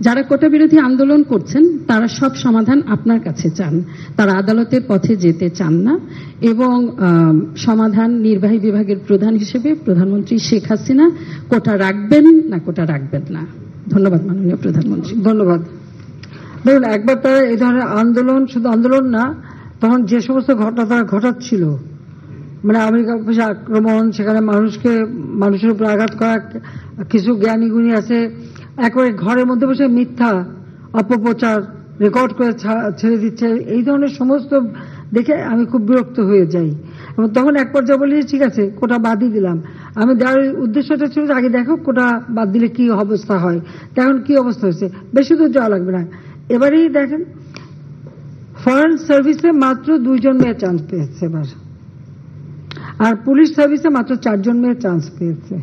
যারা কোটা বিরোধী আন্দোলন করছেন, তারা সব সমাধান আপনার কাছে চান। তারা আদালতের পথে যেতে চান না এবং সমাধান নির্বাহী বিভাগের প্রধান হিসেবে প্রধানমন্ত্রী শেখ হাসিনা কোটা রাখবেন না কোটা রাখবেন না। ধন্যবাদ মাননীয় প্রধানমন্ত্রী। ধন্যবাদ। ধরুন একবার তারা এই ধরনের আন্দোলন শুধু আন্দোলন না, তখন যে সমস্ত ঘটনা তারা ঘটাচ্ছিল মানে আমেরিকা আক্রমণ, সেখানে মানুষকে, মানুষের উপর আঘাত করা, কিছু জ্ঞানীগুণী আছে একবারে ঘরের মধ্যে বসে মিথ্যা অপপ্রচার রেকর্ড করে ছেড়ে দিচ্ছে, এই ধরনের সমস্ত দেখে আমি খুব বিরক্ত হয়ে যাই। এবং তখন এক পর্যায়ে বলি, ঠিক আছে, কোটা বাদই দিলাম। আমি দেওয়ার উদ্দেশ্যটা ছিল আগে দেখো কোটা বাদ দিলে কি অবস্থা হয় তা এখন কি অবস্থা হয়েছে, বেশি দূর যাওয়া লাগবে না। এবারেই দেখেন ফরেন সার্ভিসে মাত্র দুইজন মেয়ে চান্স পেয়েছে এবার। আর পুলিশ সার্ভিসে মাত্র চারজন মেয়ে চান্স পেয়েছে।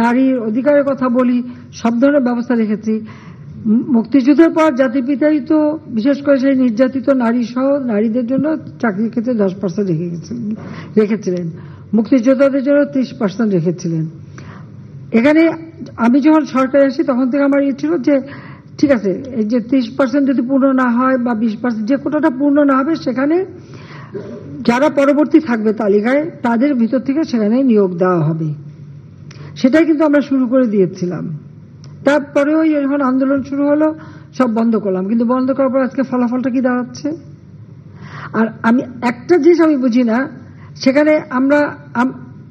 নারীর অধিকারের কথা বলি, সব ধরনের ব্যবস্থা রেখেছি। মুক্তিযুদ্ধের পর জাতির পিতাই তো, বিশেষ করে সেই নির্যাতিত নারী সহ নারীদের জন্য চাকরির ক্ষেত্রে দশ পার্সেন্ট রেখে রেখেছিলেন। মুক্তিযোদ্ধাদের জন্য ত্রিশ পার্সেন্ট রেখেছিলেন। এখানে আমি যখন সরকারে আসি, তখন থেকে আমার ইয়ে ছিল যে, ঠিক আছে, এই যে ত্রিশ পার্সেন্ট যদি পূর্ণ না হয় বা বিশ পার্সেন্ট যে কোটাটা পূর্ণ না হবে, সেখানে যারা পরবর্তী থাকবে তালিকায়, তাদের ভিতর থেকে সেখানে নিয়োগ দেওয়া হবে। সেটাই কিন্তু আমরা শুরু করে দিয়েছিলাম। তারপরেও যখন আন্দোলন শুরু হলো, সব বন্ধ করলাম। কিন্তু বন্ধ করার পর আজকে ফলাফলটা কি দাঁড়াচ্ছে? আর আমি একটা জিনিস আমি বুঝি না, সেখানে আমরা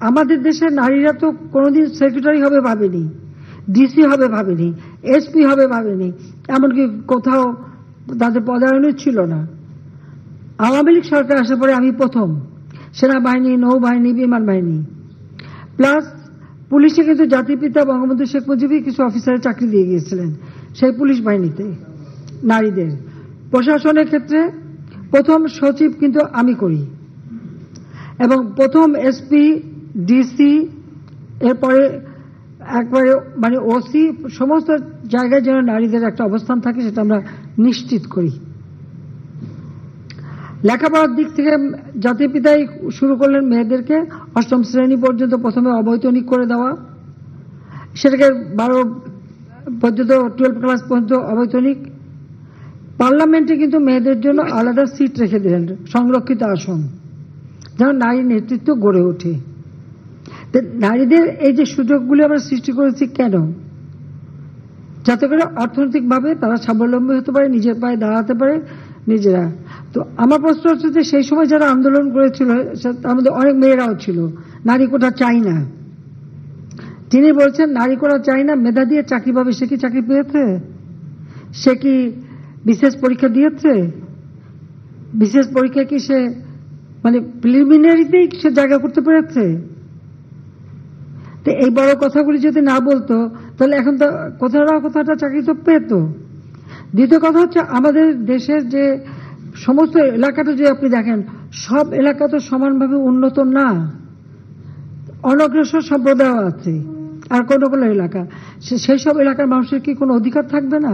আমাদের দেশের নারীরা তো কোনোদিন সেক্রেটারি হবে ভাবেনি ডিসি হবে ভাবেনি এসপি হবে ভাবেনি, এমনকি কোথাও তাদের পদায়নও ছিল না। আওয়ামী লীগ সরকার আসার পরে আমি প্রথম, সেনাবাহিনী, নৌবাহিনী, বিমান বাহিনী। প্লাস পুলিশে কিন্তু জাতির পিতা বঙ্গবন্ধু শেখ মুজিবই কিছু অফিসারের চাকরি দিয়ে গিয়েছিলেন। সেই পুলিশ বাহিনীতে, নারীদের। প্রশাসনের ক্ষেত্রে প্রথম সচিব কিন্তু আমি করি। এবং প্রথম এসপি, ডিসি, এরপরে একবারে মানে ওসি, সমস্ত জায়গায় যেন নারীদের একটা অবস্থান থাকে সেটা আমরা নিশ্চিত করি। লেখাপড়ার দিক থেকে জাতির পিতাই শুরু করলেন মেয়েদেরকে অষ্টম শ্রেণি পর্যন্ত প্রথমে অবৈতনিক করে দেওয়া। সেটাকে বারো পর্যন্ত টুয়েলভ ক্লাস পর্যন্ত অবৈতনিক। পার্লামেন্টে কিন্তু মেয়েদের জন্য আলাদা সিট রেখে দিলেন, সংরক্ষিত আসন, যেন নারী নেতৃত্ব গড়ে ওঠে। নারীদের এই যে সুযোগগুলি আমরা সৃষ্টি করেছি কেন? যাতে করে অর্থনৈতিকভাবে তারা স্বাবলম্বী হতে পারে, নিজের পায়ে দাঁড়াতে পারে নিজেরা। তো আমার প্রশ্ন হচ্ছে যে সেই সময় যারা আন্দোলন করেছিল আমাদের অনেক মেয়েরাও ছিল। নারী কোটা চাই না। তিনি বলছেন, নারী কোটা চাই না, মেধা দিয়ে চাকরি পাবে, সে কি চাকরি পেয়েছে? সে কি বিশেষ পরীক্ষা দিয়েছে? বিশেষ পরীক্ষা কি সে মানে প্রিলিমিনারিতেই সে জায়গা করতে পেরেছে? তো এই বড় কথাগুলি যদি না বলতো, তাহলে এখন তো কোথাও না কোথাও একটা চাকরি তো পেত। দ্বিতীয় কথা হচ্ছে আমাদের দেশের যে সমস্ত এলাকাটা যে আপনি দেখেন, সব এলাকা তো সমানভাবে উন্নত না। অনগ্রসর সম্প্রদায় আছে, আর কোনো কোনো এলাকা। সেই সব এলাকার মানুষের কি কোনো অধিকার থাকবে না?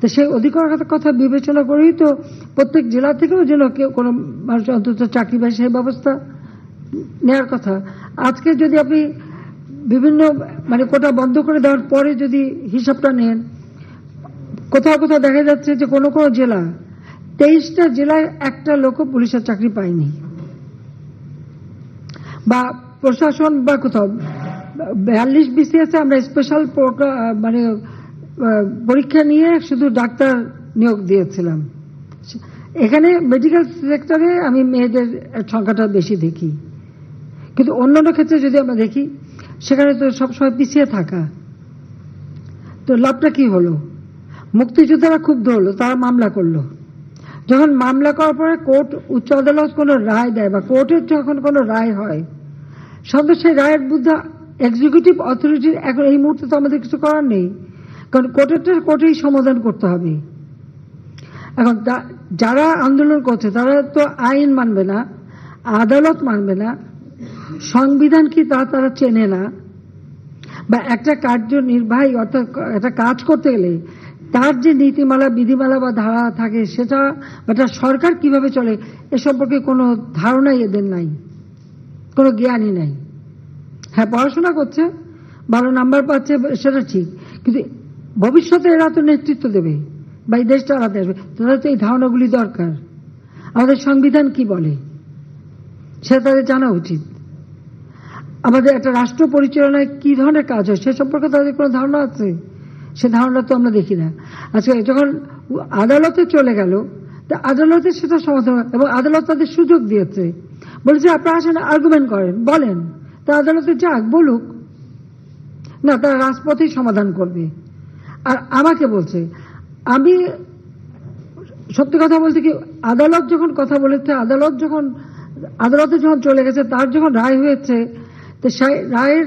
তো সেই অধিকার কথা বিবেচনা করেই তো প্রত্যেক জেলা থেকেও যেন কেউ কোনো মানুষ অন্তত চাকরি পায় সেই ব্যবস্থা নেওয়ার কথা। আজকে যদি আপনি বিভিন্ন মানে কোটা বন্ধ করে দেওয়ার পরে যদি হিসাবটা নেন কোথাও কোথাও দেখা যাচ্ছে যে কোনো কোনো জেলা, তেইশটা জেলায় একটা লোকও পুলিশের চাকরি পায়নি। বা প্রশাসন বা কোথাও, বিয়াল্লিশ বিসিএসে আমরা স্পেশাল মানে পরীক্ষা নিয়ে শুধু ডাক্তার নিয়োগ দিয়েছিলাম। এখানে মেডিকেল সেক্টরে আমি মেয়েদের সংখ্যাটা বেশি দেখি। কিন্তু অন্যান্য ক্ষেত্রে যদি আমরা দেখি, সেখানে তো সবসময় পিছিয়ে থাকা। তো লাভটা কি হলো? মুক্তিযোদ্ধারা ক্ষুব্ধ হলো তারা মামলা করল। যখন মামলা করার পরে কোর্ট, উচ্চ আদালত কোনো রায় দেয় বা কোর্টের যখন কোনো রায় হয় সঙ্গে সেই রায়ের বুদ্ধা এক্সিকিউটিভ অথরিটির এখন এই মুহূর্তে তো আমাদের কিছু করার নেই। কারণ কোর্টেরটা কোর্টেই সমাধান করতে হবে। এখন যারা আন্দোলন করছে, তারা তো আইন মানবে না, আদালত মানবে না, সংবিধান কি তা তারা চেনে না। বা একটা কার্যনির্বাহী অর্থাৎ একটা কাজ করতে গেলে তার যে নীতিমালা, বিধিমালা বা ধারা থাকে, সেটা একটা সরকার কীভাবে চলে, এ সম্পর্কে কোনো ধারণাই এদের নাই, কোনো জ্ঞানই নাই। হ্যাঁ পড়াশোনা করছে, ভালো নাম্বার পাচ্ছে, সেটা ঠিক, কিন্তু ভবিষ্যতে এরা তো নেতৃত্ব দেবে, বা এই দেশ চালাতে আসবে, তাদের তো এই ধারণাগুলি দরকার। আমাদের সংবিধান কি বলে, সেটা তাদের জানা উচিত। আমাদের একটা রাষ্ট্র পরিচালনায় কি ধরনের কাজ হয়, সে সম্পর্কে তাদের কোনো ধারণা আছে? সে ধারণা তো আমরা দেখি না। আজকে যখন আদালতে চলে গেল, তা আদালতে সেটা সমাধান এবং আদালত তাদের সুযোগ দিয়েছে। বলেছে, আপনারা আসেন আর্গুমেন্ট করেন, বলেন। তা আদালতে যাক, বলুক। না, তারা রাজপথেই সমাধান করবে। আর আমাকে বলছে, আমি সত্যি কথা বলতে কি, আদালত যখন কথা বলেছে, আদালত যখন, আদালতে যখন চলে গেছে, তার যখন রায় হয়েছে, তো রায়ের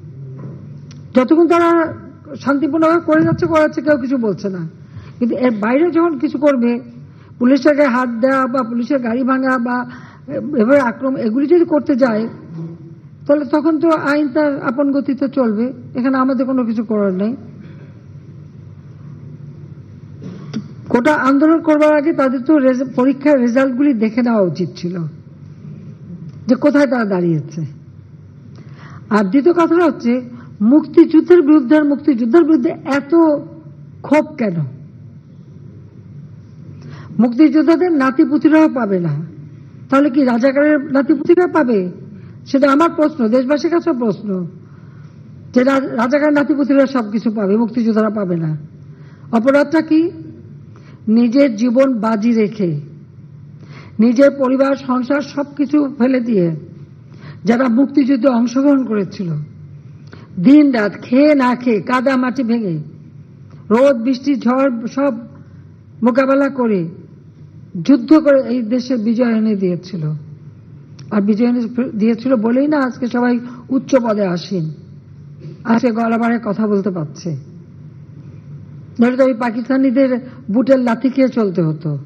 যতক্ষণ তারা শান্তিপূর্ণভাবে করে যাচ্ছে করে যাচ্ছে, কেউ কিছু বলছে না। কিন্তু এর বাইরে যখন কিছু করবে, পুলিশের গায়ে হাত দেওয়া বা পুলিশের গাড়ি ভাঙা বা এভাবে আক্রমণ, এগুলি যদি করতে যায়, তাহলে তখন তো আইন তার আপন গতিতে চলবে। এখানে আমাদের কোনো কিছু করার নেই। গোটা আন্দোলন করবার আগে তাদের তো পরীক্ষার রেজাল্টগুলি দেখে নেওয়া উচিত ছিল। যে কোথায় তারা দাঁড়িয়েছে। আর দ্বিতীয় কথাটা হচ্ছে মুক্তিযুদ্ধের বিরুদ্ধে আর মুক্তিযুদ্ধের বিরুদ্ধে এত ক্ষোভ কেন? মুক্তিযোদ্ধাদের নাতিপুতিরাও পাবে না। তাহলে কি রাজাকারের নাতিপুতিরা পাবে? সেটা আমার প্রশ্ন, দেশবাসীর কাছে প্রশ্ন। যে রা- রাজাকারের নাতিপুতিরা সবকিছু পাবে, মুক্তিযোদ্ধারা পাবে না। অপরাধটা কি? নিজের জীবন বাজি রেখে, নিজের পরিবার, সংসার সবকিছু ফেলে দিয়ে যারা মুক্তিযুদ্ধে অংশগ্রহণ করেছিল দিন রাত খেয়ে না খেয়ে কাদা মাটি ভেঙে, রোদ, বৃষ্টি, ঝড় সব মোকাবেলা করে যুদ্ধ করে এই দেশে বিজয় এনে দিয়েছিল। আর বিজয় এনে দিয়েছিল বলেই না আজকে সবাই উচ্চ পদে আসেন। আজকে গলাবারে কথা বলতে পারছে। নইলে তো ওই পাকিস্তানিদের বুটের লাথি খেয়ে চলতে হতো।